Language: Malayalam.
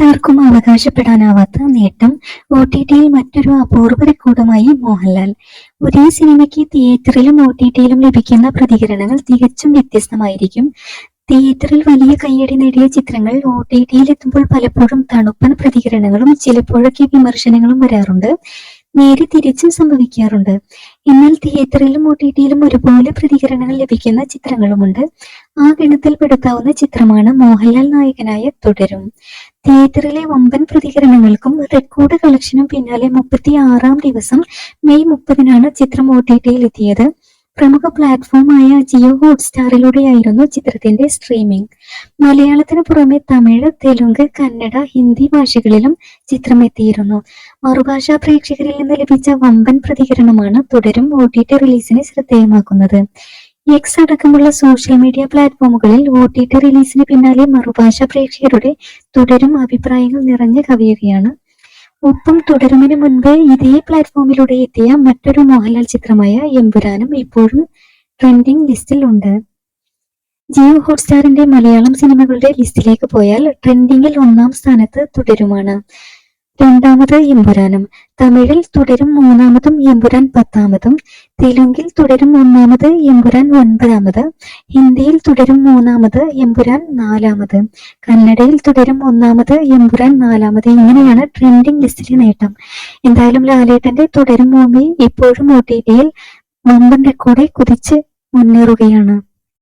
മറ്റാർക്കും അവകാശപ്പെടാനാവാത്ത നേട്ടം ഒ ടി ടിയിൽ മറ്റൊരു അപൂർവ റെക്കോർഡുമായി മോഹൻലാൽ. ഒരേ സിനിമയ്ക്ക് തിയേറ്ററിലും ഒ ടി ടിയിലും ലഭിക്കുന്ന പ്രതികരണങ്ങൾ തികച്ചും വ്യത്യസ്തമായിരിക്കും. തിയേറ്ററിൽ വലിയ കയ്യടി നേടിയ ചിത്രങ്ങൾ ഒ ടി ടിയിൽ എത്തുമ്പോൾ പലപ്പോഴും തണുപ്പൻ പ്രതികരണങ്ങളും ചിലപ്പോഴൊക്കെ വിമർശനങ്ങളും വരാറുണ്ട്. നേരെ തിരിച്ചും സംഭവിക്കാറുണ്ട്. എന്നാൽ തിയേറ്ററിലും ഒ ടി ടിയിലും ഒരുപോലെ പ്രതികരണങ്ങൾ ലഭിക്കുന്ന ചിത്രങ്ങളുമുണ്ട്. ആ ഗണത്തിൽ പെടുത്താവുന്ന ചിത്രമാണ് മോഹൻലാൽ നായകനായ തുടരും. തിയേറ്ററിലെ വമ്പൻ പ്രതികരണങ്ങൾക്കും റെക്കോർഡ് കളക്ഷനും പിന്നാലെ മുപ്പത്തി ആറാം ദിവസം മെയ് മുപ്പതിനാണ് ചിത്രം ഒ ടി ടിയിൽ എത്തിയത്. പ്രമുഖ പ്ലാറ്റ്ഫോമായ ജിയോ ഹോട്ട്സ്റ്റാറിലൂടെയായിരുന്നു ചിത്രത്തിന്റെ സ്ട്രീമിംഗ് മലയാളത്തിന് പുറമെ തമിഴ് തെലുങ്ക് കന്നഡ ഹിന്ദി ഭാഷകളിലും ചിത്രം എത്തിയിരുന്നു മറുഭാഷാ പ്രേക്ഷകരിൽ നിന്ന് ലഭിച്ച വമ്പൻ പ്രതികരണമാണ് തുടരും ഒ ടി ടി റിലീസിനെ ശ്രദ്ധേയമാക്കുന്നത്. എക്സ് അടക്കമുള്ള സോഷ്യൽ മീഡിയ പ്ലാറ്റ്ഫോമുകളിൽ ഒ ടി ടി റിലീസിന് പിന്നാലെ മറുഭാഷാ പ്രേക്ഷകരുടെ തുടരും അഭിപ്രായങ്ങൾ നിറഞ്ഞു കവിയുകയാണ് ഒപ്പം തുടരുന്നതിന് മുൻപ് ഇതേ പ്ലാറ്റ്ഫോമിലൂടെ എത്തിയ മറ്റൊരു മോഹൻലാൽ ചിത്രമായ എമ്പുരാനും ഇപ്പോഴും ട്രെൻഡിംഗ് ലിസ്റ്റിൽ ഉണ്ട്. ജിയോ ഹോട്ട്സ്റ്റാറിന്റെ മലയാളം സിനിമകളുടെ ലിസ്റ്റിലേക്ക് പോയാൽ ട്രെൻഡിങ്ങിൽ ഒന്നാം സ്ഥാനത്ത് തുടരുമാണ്. രണ്ടാമത് എമ്പുരാനും. തമിഴിൽ തുടരും മൂന്നാമതും എമ്പുരാൻ പത്താമതും. തെലുങ്കിൽ തുടരും ഒന്നാമത് എമ്പുരാൻ ഒൻപതാമത്. ഹിന്ദിയിൽ തുടരും മൂന്നാമത് എമ്പുരാൻ നാലാമത്. കന്നഡയിൽ തുടരും ഒന്നാമത് എമ്പുരാൻ നാലാമത്. ഇങ്ങനെയാണ് ട്രെൻഡിങ് ലിസ്റ്റിലെ നേട്ടം. എന്തായാലും ലാലേട്ടന്റെ തുടരും മൂവി ഇപ്പോഴും ഒ ടി ടിയിൽ വമ്പൻ റെക്കോർഡെ കുതിച്ച് മുന്നേറുകയാണ്.